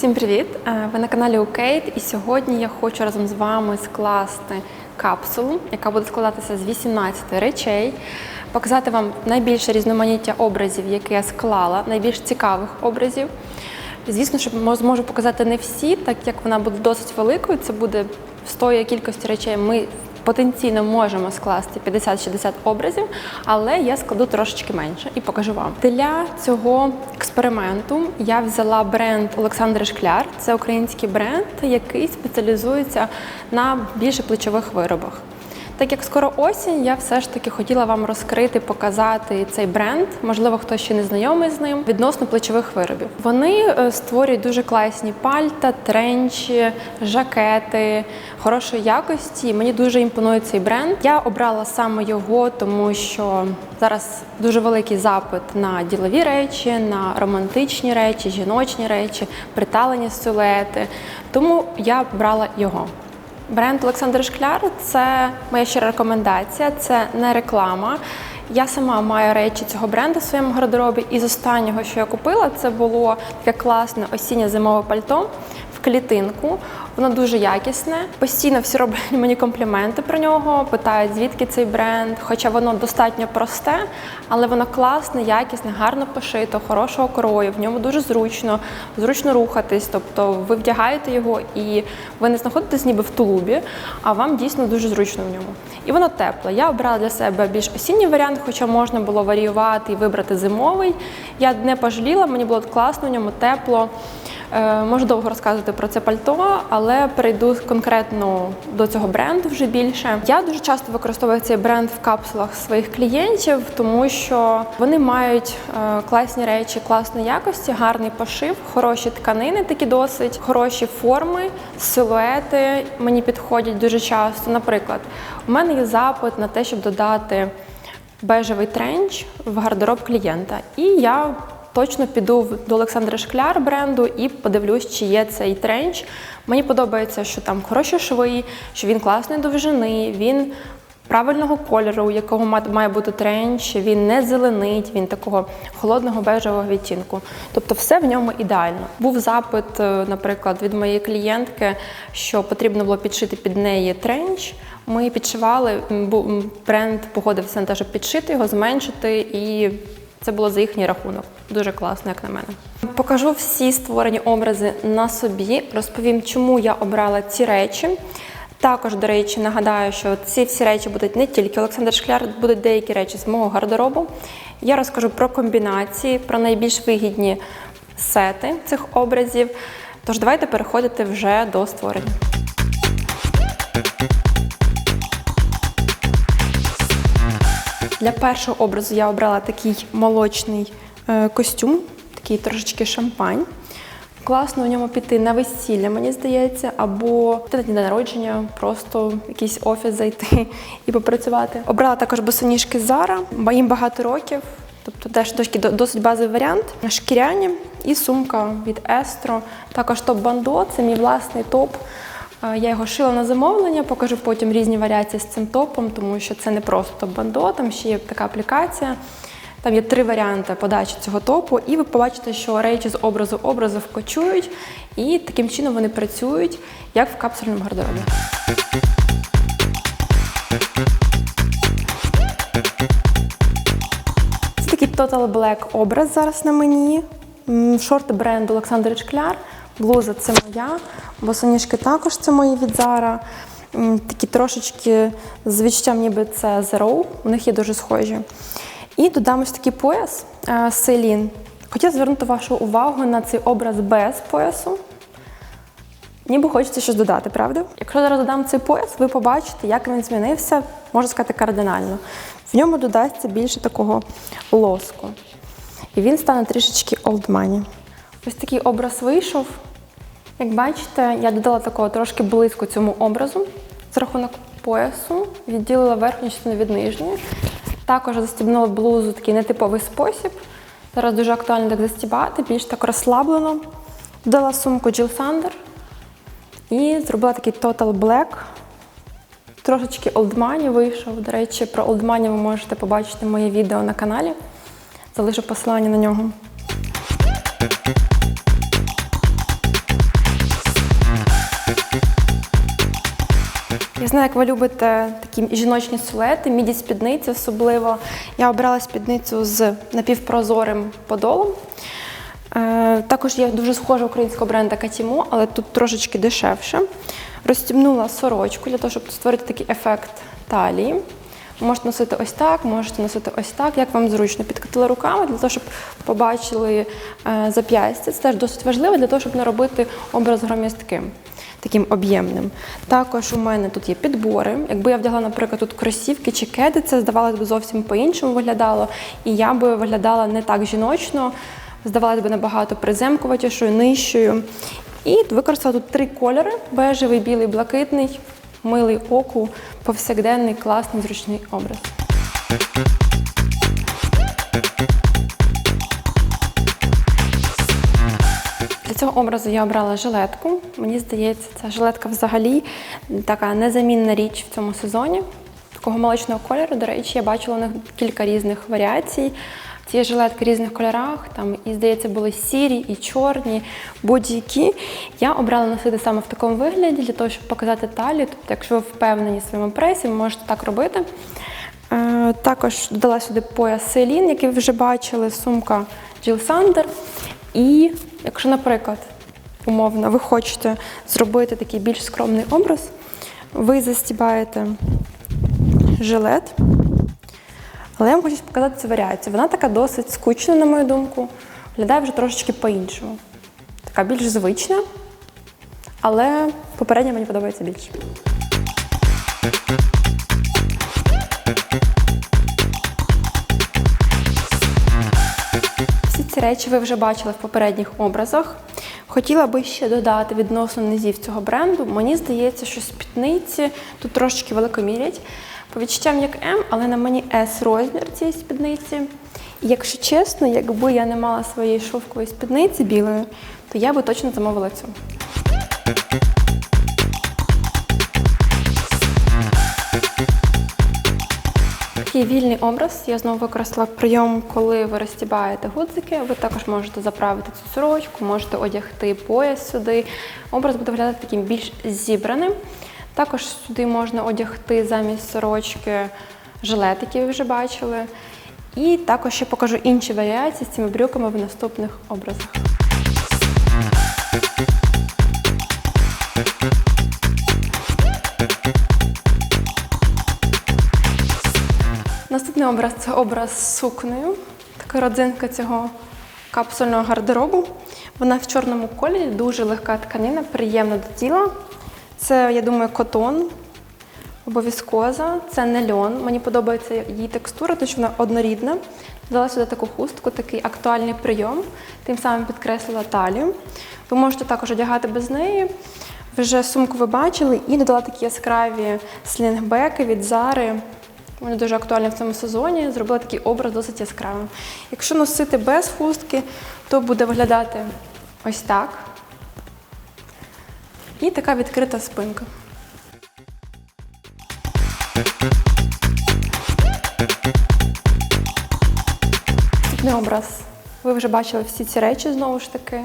Всім привіт! Е, Ви на каналі Укейт, і сьогодні я хочу разом з вами скласти капсулу, яка буде складатися з 18 речей, показати вам найбільше різноманіття образів, які я склала, найбільш цікавих образів. Звісно, що зможу показати не всі, так як вона буде досить великою. Це буде з тої кількості речей. Ми потенційно можемо скласти 50-60 образів, але я складу трошечки менше і покажу вам. Для цього експерименту я взяла бренд Олександр Шкляр. Це український бренд, який спеціалізується на більше плечових виробах. Так як скоро осінь, я все ж таки хотіла вам розкрити, показати цей бренд. Можливо, хтось ще не знайомий з ним відносно плечових виробів. Вони е, створюють дуже класні пальта, тренчі, жакети хорошої якості. Мені дуже імпонує цей бренд. Я обрала саме його, тому що зараз дуже великий запит на ділові речі, на романтичні речі, жіночні речі, приталені силуети. Тому я брала його. Бренд Олександр Шкляр це моя щира рекомендація, це не реклама. Я сама маю речі цього бренду в своєму гардеробі. І з останнього, що я купила, це було таке класне осіннє зимове пальто клітинку. Воно дуже якісне. Постійно всі роблять мені компліменти про нього, питають, звідки цей бренд. Хоча воно достатньо просте, але воно класне, якісне, гарно пошито, хорошого крою. В ньому дуже зручно, зручно рухатись. Тобто ви вдягаєте його і ви не знаходитесь ніби в тулубі, а вам дійсно дуже зручно в ньому. І воно тепле. Я обрала для себе більш осінній варіант, хоча можна було варіювати і вибрати зимовий. Я не пожаліла, мені було класно в ньому тепло. Е, Можу довго розказувати про це пальто, але перейду конкретно до цього бренду вже більше. Я дуже часто використовую цей бренд в капсулах своїх клієнтів, тому що вони мають е, класні речі, класної якості, гарний пошив, хороші тканини, такі досить, хороші форми, силуети мені підходять дуже часто. Наприклад, у мене є запит на те, щоб додати бежевий тренч в гардероб клієнта. І я точно піду до Олександра Шкляр бренду і подивлюсь, чи є цей тренч. Мені подобається, що там хороші шви, що він класної довжини, він правильного кольору, якого ма- має бути тренч, він не зеленить, він такого холодного бежевого відтінку. Тобто все в ньому ідеально. Був запит, е, наприклад, від моєї клієнтки, що потрібно було підшити під неї тренч. Ми підшивали, бренд погодився на те, щоб підшити його, зменшити, і це було за їхній рахунок. Дуже класно, як на мене. Покажу всі створені образи на собі, розповім, чому я обрала ці речі. Також, до речі, нагадаю, що ці всі речі будуть не тільки Олександр Шкляр, будуть деякі речі з мого гардеробу. Я розкажу про комбінації, про найбільш вигідні сети цих образів. Тож давайте переходити вже до створення. Для першого образу я обрала такий молочний костюм, такий трошечки шампань. Класно у ньому піти на весілля, мені здається, або на день народження, просто в якийсь офіс зайти і попрацювати. Обрала також босоніжки Zara, бо їм багато років, тобто теж досить базовий варіант. Шкіряні і сумка від Estro. Також топ бандо, це мій власний топ. Е, Я його шила на замовлення, покажу потім різні варіації з цим топом, тому що це не просто топ-бандо, там ще є така аплікація. Там є три варіанти подачі цього топу, і ви побачите, що речі з образу образу вкочують, і таким чином вони працюють, як в капсульному гардеробі. Це такий Total Black образ зараз на мені. Шорти бренду Олександр Шкляр. Блуза це моя, босоніжки також це мої від Zara. Такі трошечки з відчуттям, ніби це Zero, у них є дуже схожі. І додам ось такий пояс е, Селін. Хотіла звернути вашу увагу на цей образ без поясу. Ніби хочеться щось додати, правда? Якщо зараз додам цей пояс, ви побачите, як він змінився, можна сказати, кардинально. В ньому додасться більше такого лоску. І він стане трішечки money. Ось такий образ вийшов. Як бачите, я додала такого трошки близько цьому образу з рахунок поясу, відділила верхню частину від нижньої. Також застібнула блузу такий нетиповий спосіб. Зараз дуже актуально так застібати, більш так розслаблено. Додала сумку Jill Thunder і зробила такий Total Black. Трошечки Money вийшов. До речі, про Money ви можете побачити моє відео на каналі. Залишу посилання на нього. Я знаю, як ви любите такі жіночні силуети, міді спідниці особливо. Я обрала спідницю з напівпрозорим подолом. Е, також є дуже схожа українського бренда Катімо, але тут трошечки дешевше. Розстібнула сорочку для того, щоб створити такий ефект талії. Можете носити ось так, можете носити ось так, як вам зручно. Підкатила руками для того, щоб побачили е, зап'ястя. Це теж досить важливо для того, щоб не робити образ громістким, таким об'ємним. Також у мене тут є підбори. Якби я вдягла, наприклад, тут кросівки чи кеди, це здавалося б зовсім по-іншому виглядало. І я би виглядала не так жіночно, здавалося б набагато приземкуватішою, нижчою. І використала тут три кольори: бежевий, білий, блакитний, милий оку, повсякденний, класний, зручний образ. Цього образу я обрала жилетку. Мені здається, ця жилетка взагалі така незамінна річ в цьому сезоні. Такого молочного кольору, до речі, я бачила у них кілька різних варіацій. Ці жилетки в різних кольорах, там, і, здається, були сірі і чорні, будь-які. Я обрала носити саме в такому вигляді, для того, щоб показати талію. Тобто, якщо ви впевнені в своєму пресі, ви можете так робити. Е, також додала сюди пояс Селін, який ви вже бачили, сумка Jill Sander. І якщо, наприклад, умовно, ви хочете зробити такий більш скромний образ, ви застібаєте жилет. Але я вам хочу показати цю варіацію. Вона така досить скучна, на мою думку. Виглядає вже трошечки по-іншому. Така більш звична, але попередня мені подобається більше. Ці речі ви вже бачили в попередніх образах. Хотіла би ще додати відносно низів цього бренду. Мені здається, що спідниці тут трошечки великомірять. По відчуттям як М, але на мені S розмір цієї спідниці. І якщо чесно, якби я не мала своєї шовкової спідниці білої, то я би точно замовила цю. Такий вільний образ. Я знову використала прийом, коли ви розстібаєте гудзики. Ви також можете заправити цю сорочку, можете одягти пояс сюди. Образ буде виглядати таким більш зібраним. Також сюди можна одягти замість сорочки жилет, який ви вже бачили. І також ще покажу інші варіації з цими брюками в наступних образах. Образ це образ з сукнею. Така родзинка цього капсульного гардеробу. Вона в чорному кольорі, дуже легка тканина, приємна до тіла. Це, я думаю, котон, або віскоза, це не льон. Мені подобається її текстура, тому що вона однорідна. Дала сюди таку хустку, такий актуальний прийом, тим самим підкреслила талію. Ви можете також одягати без неї. Вже сумку ви бачили і додала такі яскраві слінгбеки від Зари. Вони дуже актуальні в цьому сезоні. Зробила такий образ досить яскравим. Якщо носити без хустки, то буде виглядати ось так. І така відкрита спинка. Наступний образ. Ви вже бачили всі ці речі знову ж таки.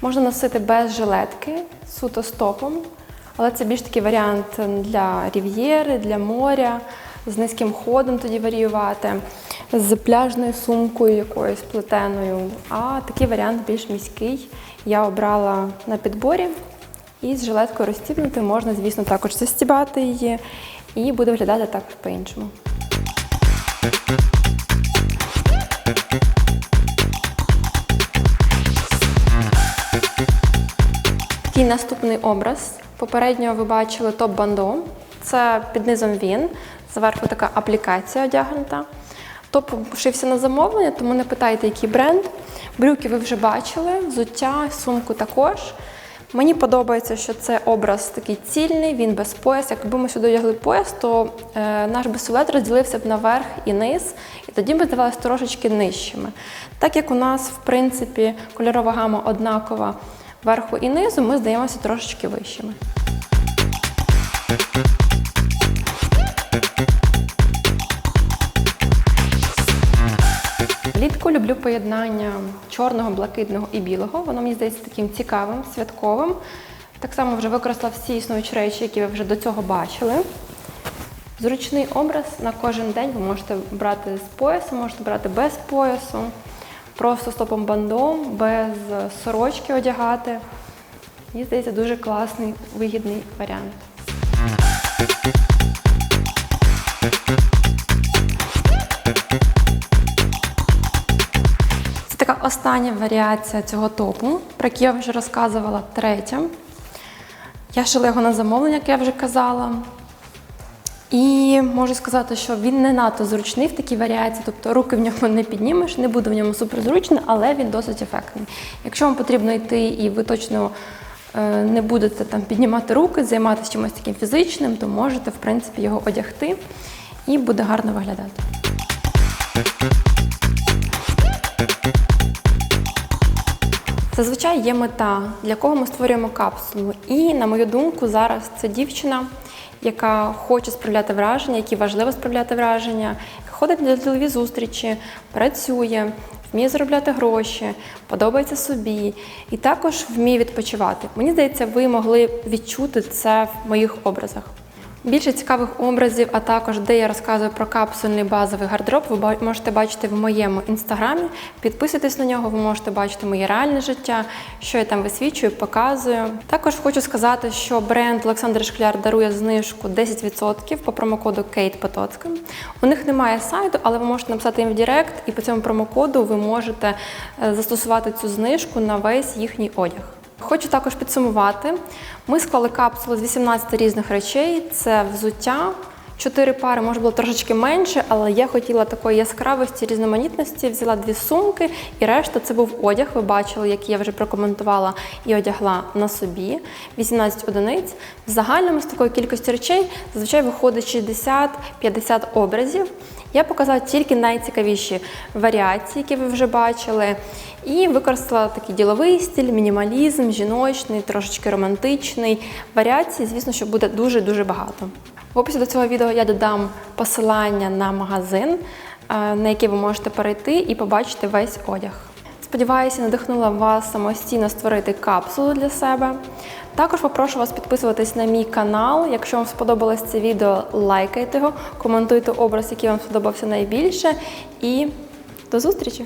Можна носити без жилетки, суто з топом, але це більш такий варіант для рів'єри, для моря, з низьким ходом тоді варіювати, з пляжною сумкою якоюсь плетеною. А такий варіант більш міський. Я обрала на підборі. І з жилеткою розстібнути можна, звісно, також застібати її, і буде виглядати так по-іншому. Такий наступний образ. Попередньо ви бачили топ-бандо. Це під низом він, зверху така аплікація одягнута. Топ шився на замовлення, тому не питайте, який бренд. Брюки ви вже бачили, взуття, сумку також. Мені подобається, що це образ такий цільний, він без пояса. Якби ми сюди одягли пояс, то е, наш бисулет розділився б на верх і низ, і тоді би здавалося трошечки нижчими. Так як у нас, в принципі, кольорова гама однакова верху і низу, ми здаємося трошечки вищими. Люблю поєднання чорного, блакитного і білого. Воно мені здається таким цікавим, святковим. Так само вже використала всі існуючі речі, які ви вже до цього бачили. Зручний образ на кожен день ви можете брати з поясу, можете брати без поясу, просто стопом бандом, без сорочки одягати. Мені здається, дуже класний, вигідний варіант. Остання варіація цього топу, про який я вже розказувала третя. Я шила його на замовлення, як я вже казала. І можу сказати, що він не надто зручний в такій варіації, тобто руки в ньому не піднімеш, не буде в ньому суперзручно, але він досить ефектний. Якщо вам потрібно йти і ви точно е, не будете там піднімати руки, займатися чимось таким фізичним, то можете в принципі його одягти і буде гарно виглядати. Зазвичай є мета, для кого ми створюємо капсулу. І, на мою думку, зараз це дівчина, яка хоче справляти враження, якій важливо справляти враження, ходить на ділові зустрічі, працює, вміє заробляти гроші, подобається собі і також вміє відпочивати. Мені здається, ви могли відчути це в моїх образах. Більше цікавих образів, а також де я розказую про капсульний базовий гардероб, ви можете бачити в моєму інстаграмі. Підписуйтесь на нього, ви можете бачити моє реальне життя, що я там висвічую, показую. Також хочу сказати, що бренд Олександр Шкляр дарує знижку 10% по промокоду Кейт Потоцька. У них немає сайту, але ви можете написати їм в Директ, і по цьому промокоду ви можете е, застосувати цю знижку на весь їхній одяг. Хочу також підсумувати. Ми склали капсулу з 18 різних речей. Це взуття. Чотири пари, може було трошечки менше, але я хотіла такої яскравості, різноманітності. Взяла дві сумки, і решта це був одяг. Ви бачили, який я вже прокоментувала і одягла на собі. 18 одиниць. В загальному з такої кількості речей зазвичай виходить 60-50 образів. Я показала тільки найцікавіші варіації, які ви вже бачили. І використала такий діловий стиль, мінімалізм, жіночний, трошечки романтичний. Варіацій, звісно, що буде дуже-дуже багато. В описі до цього відео я додам посилання на магазин, е, на який ви можете перейти і побачити весь одяг. Сподіваюся, надихнула вас самостійно створити капсулу для себе. Також попрошу вас підписуватись на мій канал. Якщо вам сподобалось це відео, лайкайте його, коментуйте образ, який вам сподобався найбільше. І до зустрічі!